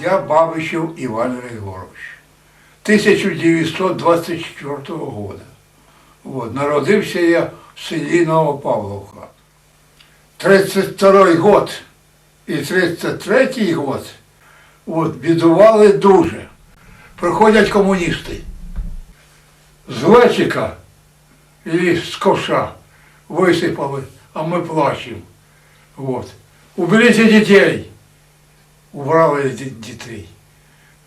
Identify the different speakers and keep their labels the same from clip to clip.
Speaker 1: Я Бабичев Иван Григорович. 1924 года. Вот. Народився я в селі Новопавловка. 32 год і 33 год от, бідували дуже. Приходять комуністи з Лечика і з ковша висипали, а ми плачемо. Вот. Уберіть дітей. Убрали ді- дітей.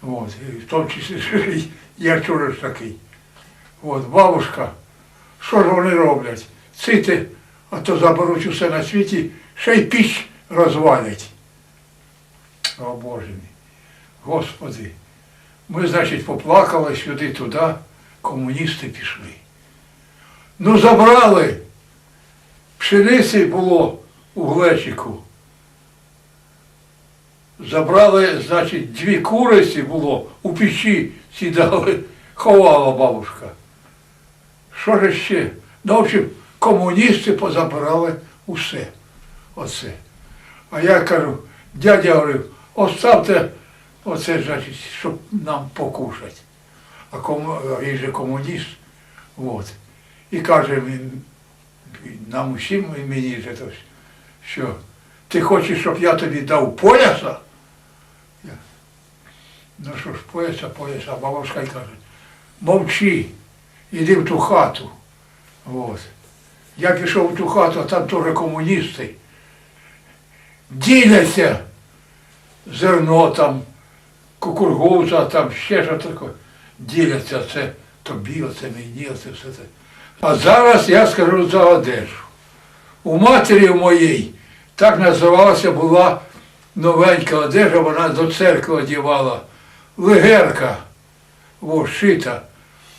Speaker 1: Вот. І в тому числі я вчора ж такий. От, бабушка, що ж вони роблять? Цити, а то заберуть усе на світі, ще й піч розвалять. О Боже мій. Господи. Ми, значить, поплакали сюди, туди, комуністи пішли. Ну, забрали. Пшениці було у глечику. Забрали, значить, дві куриці було, у печі сідали, ховала бабушка. Що ж ще? Ну, в общем, комуністи позабирали усе. Оце. А я кажу, дядя говорив, оставте оце, значить, щоб нам покушати. А кому, він же комуніст. От. І каже він, нам усім мені що ти хочеш, щоб я тобі дав пояса? Ну що ж, пояса, пояса, а бабушка й каже, мовчи, іди в ту хату. От. Я пішов в ту хату, а там теж комуністи. Діляться зерно там, кукургуза, там ще що таке. Діляться це тобі, оце мені, оце все це. А зараз я скажу за одежу. У матері моєї так називалася була новенька одежа, вона до церкви одягала. Легерка, о, шита,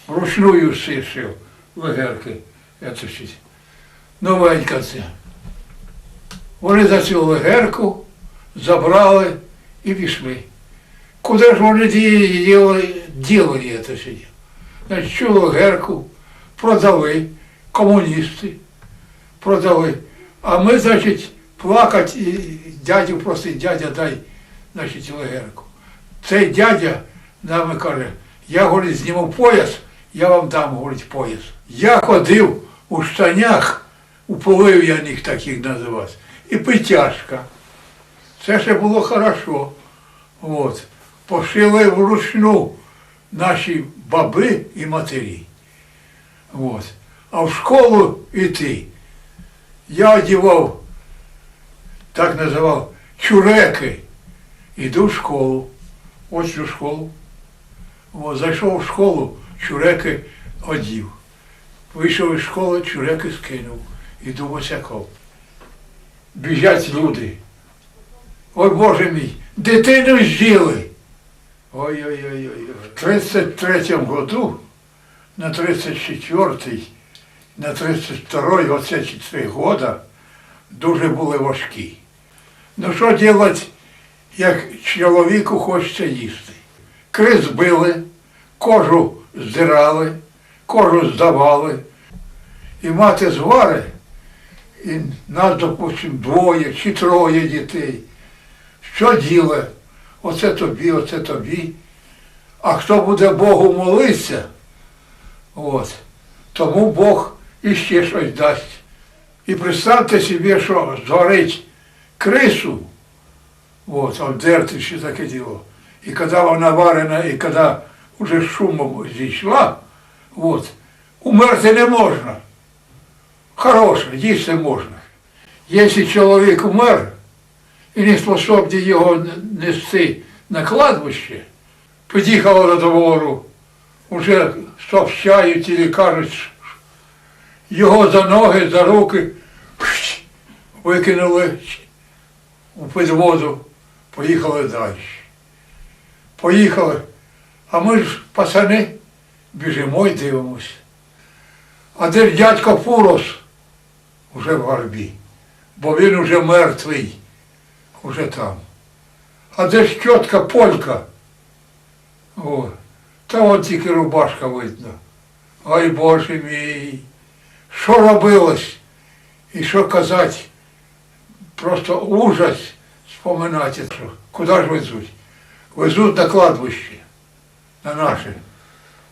Speaker 1: вручную шив легерки. Це щось. Новенька це. Вони за цю легерку забрали і пішли. Куди ж вони ді- діли, це все? Значить, цю легерку продали комуністи, продали. А ми, значить, плакать і дядю просить, дядя, дай, значить, легерку. Цей дядя нам каже, я, говорить, зніму пояс, я вам дам, говорить, пояс. Я ходив у штанях, у полив'яних таких називався, і петяшка. Це ще було хорошо. От. Пошили вручну наші баби і матері. От. А в школу йти. Я одягав, так називав, чуреки. Іду в школу. Ось у школу. От, зайшов в школу, чуреки одів. Вийшов із школи, чуреки скинув. Іду босяком. Біжать люди. Ой Боже мій, дитину з'їли. Ой-ой-ой. В 33-му году, на 34-й, на 32-й, оце ці три года, дуже були важкі. Ну що робити, як чоловіку хочеться їсти? Криз били, кожу здирали, кожу здавали. І мати звари, і нас, допустим, двоє чи троє дітей. Що діле? Оце тобі, оце тобі. А хто буде Богу молитися, от, тому Бог іще щось дасть. І представте собі, що зварить крису, от, обдерти ще таке діло. І коли вона варена, і коли вже шумом зійшла, от, умерти не можна. Хороше, їсти можна. Якщо чоловік умер, і не способні його нести на кладбище, під'їхало до двору, вже сообщають і кажуть, його за ноги, за руки викинули у підводу, поїхали далі. Поїхали, а ми ж пацани біжимо і дивимося. А де ж дядько Фурос? Уже в гарбі, бо він уже мертвий уже там. А де ж тітка Полька? О, та от тільки рубашка видно. Ой Боже мій, що робилось? І що казати? Просто ужас споминати, що куди ж везуть? везуть на кладбище, на наше.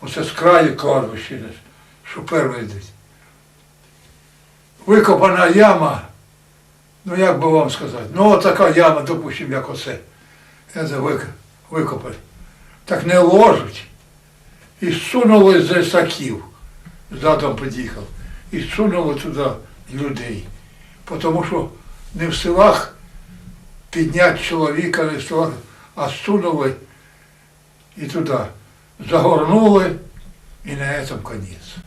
Speaker 1: Оце з краю кладбище, що перший. Викопана яма, ну як би вам сказати, ну от така яма, допустимо, як оце. Це вик- викопали. Так не ложуть. І сунули з лісаків, задом під'їхав, і сунули туди людей. Тому що не в селах підняти чоловіка, не а сунули і туди. Загорнули, і на цьому конець.